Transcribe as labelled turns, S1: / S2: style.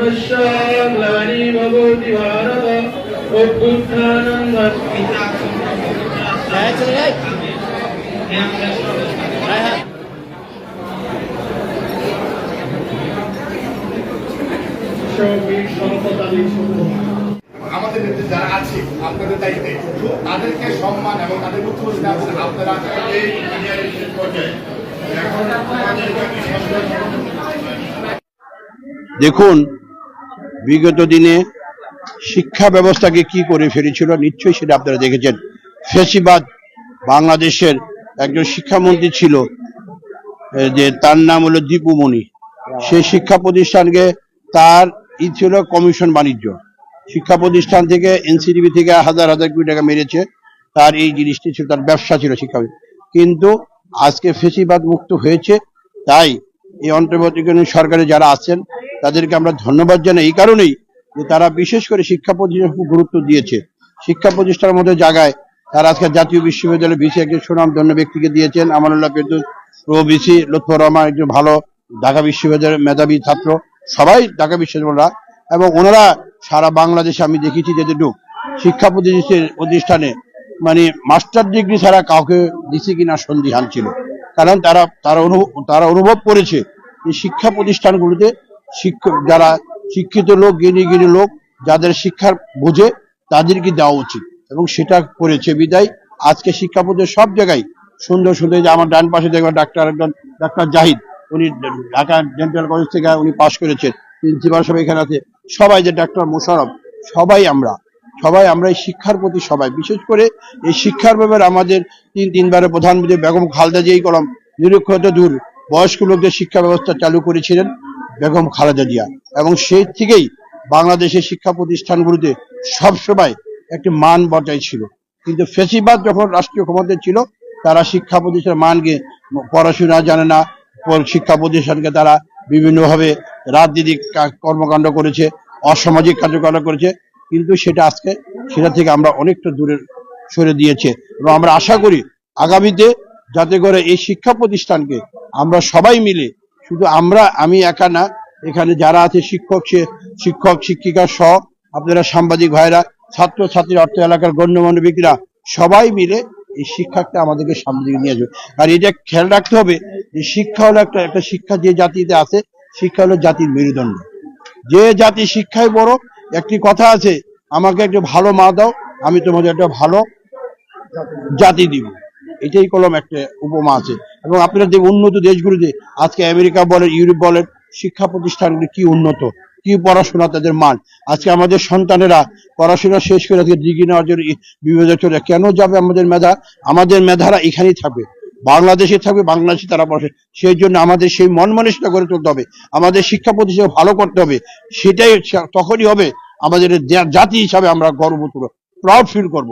S1: सर्वशाग्लानि भगवति भारत अभ्युत्थानं
S2: আমাদের নেতৃত্বে যারা আছে আপনাদের দায়িত্বে তাদেরকে সম্মান এবং তাদের উৎসাহ দিতে আছেন আপনারা এই মিডিয়ার শেষ পর্যায়ে এখন আমাদের জাতি সংসদ
S3: দেখুন বিগত দিনে শিক্ষা ব্যবস্থাকে কি করে ফেলেছিল, নিশ্চয়ই সেটা আপনারা দেখেছেন। ফেসিবাদ বাংলাদেশের একজন শিক্ষামন্ত্রী ছিল যে তার নাম হলো দীপুমণি সেই শিক্ষা প্রতিষ্ঠানকে তার ই ছিল কমিশন বাণিজ্য। শিক্ষা প্রতিষ্ঠান থেকে এনসিডিবি থেকে হাজার হাজার কোটি টাকা মেরেছে। তার এই জিনিসটি ছিল, তার ব্যবসা ছিল শিক্ষা কিন্তু আজকে ফেসিবাদ মুক্ত হয়েছে, তাই এই অন্তর্বর্তীকালীন সরকারে যারা আছেন তাদেরকে আমরা ধন্যবাদ জানাই। এই কারণেই যে তারা বিশেষ করে শিক্ষা প্রতিষ্ঠান খুব গুরুত্ব দিয়েছে। শিক্ষা প্রতিষ্ঠানের মধ্যে জায়গায় তারা আজকে জাতীয় বিশ্ববিদ্যালয়ে বিসি একজন সুনাম ধন্য ব্যক্তিকে দিয়েছেন, আমানুল্লাহ পেটুস প্রবিসি লুৎফর রহমান একজন ভালো ঢাকা বিশ্ববিদ্যালয়ের মেধাবী ছাত্র। সবাই ঢাকা বিশ্ববিদ্যালয়রা এবং ওনারা সারা বাংলাদেশে আমি দেখেছি যেটুকু শিক্ষা প্রতিষ্ঠানে মানে মাস্টার ডিগ্রি ছাড়া কাউকে দিছে কিনা সন্দিহান ছিল। কারণ তারা তারা অনুভব তারা অনুভব করেছে যে শিক্ষা প্রতিষ্ঠানগুলোতে শিক্ষক, যারা শিক্ষিত লোক জ্ঞানী জ্ঞানী লোক, যাদের শিক্ষার বোঝে, তাদেরকে দেওয়া উচিত। এবং সেটা করেছে বিদায়। আজকে শিক্ষা প্রতিষ্ঠান সব জায়গায় সুন্দর সুন্দর যে আমার ডান পাশে দেখবেন ডাক্তার একজন, ডাক্তার জাহিদ। উনি ঢাকা ডেন্টাল কলেজ থেকে উনি পাশ করেছেন। প্রিন্সিপাল সব এখানে আছে। সবাই যে ডাক্তার মোশারফ, সবাই আমরা। সবাই আমরা এই শিক্ষার প্রতি সবাই। বিশেষ করে এই শিক্ষার ব্যাপারে আমাদের তিন, তিনবারের প্রধানমন্ত্রী বেগম খালেদা জিয়াই কলম, নিরক্ষরতা দূর। বয়স্ক লোকদের শিক্ষা ব্যবস্থা চালু করেছিলেন। বেগম খালেদা জিয়া। এবং সেই থেকেই বাংলাদেশের শিক্ষা প্রতিষ্ঠানগুলোতে সবসময় একটি মান বজায় ছিল। কিন্তু ফেসিবাদ যখন রাষ্ট্রীয় ক্ষমতায় ছিল, তারা শিক্ষা প্রতিষ্ঠানের মানকে পড়াশোনা জানে না শিক্ষা প্রতিষ্ঠানকে তারা বিভিন্নভাবে রাজনীতিক কর্মকাণ্ড করেছে, অসামাজিক কার্যকলাপ করেছে। কিন্তু সেটা আজকে সেটা থেকে আমরা অনেকটা দূরে সরে দিয়েছে। এবং আমরা আশা করি আগামীতে যাতে করে এই শিক্ষা প্রতিষ্ঠানকে আমরা সবাই মিলে শুধু আমরা, আমি একা না, এখানে যারা আছে শিক্ষক শিক্ষক, শিক্ষিকা সহ আপনারা সাংবাদিক ভাইরা ছাত্র ছাত্রী অর্থ এলাকার গণ্যমান্য সবাই মিলে এই শিক্ষাটা আমাদেরকে সামনে নিয়ে আসবে আর এটা খেয়াল রাখতে হবে যে শিক্ষা হলো একটা একটা শিক্ষা যে জাতিতে আছে, শিক্ষা হলো জাতির মেরুদণ্ড। যে জাতি শিক্ষায় বড়, একটি কথা আছে, আমাকে একটা ভালো মা দাও, আমি তোমাদের একটা ভালো জাতি দিব। এটাই কলম একটা উপমা আছে। এবং আপনারা যে উন্নত দেশগুলিতে আজকে আমেরিকা বলেন, ইউরোপ বলেন, শিক্ষা প্রতিষ্ঠানগুলি কি উন্নত, কি পড়াশোনা তাদের মান। আজকে আমাদের সন্তানেরা পড়াশোনা শেষ করে আজকে ডিগ্রি নেওয়ার জন্য চলে কেন যাবে আমাদের মেধা? আমাদের মেধারা এখানেই থাকবে। বাংলাদেশে থাকবে, বাংলাদেশে তারা পড়ে। সেই জন্য আমাদের সেই মন মানসিকতা গড়ে তুলতে হবে। আমাদের শিক্ষা প্রতিষ্ঠান ভালো করতে হবে। সেটাই তখনই হবে আমাদের জাতি হিসাবে আমরা গর্ব প্রাউড ফিল করব।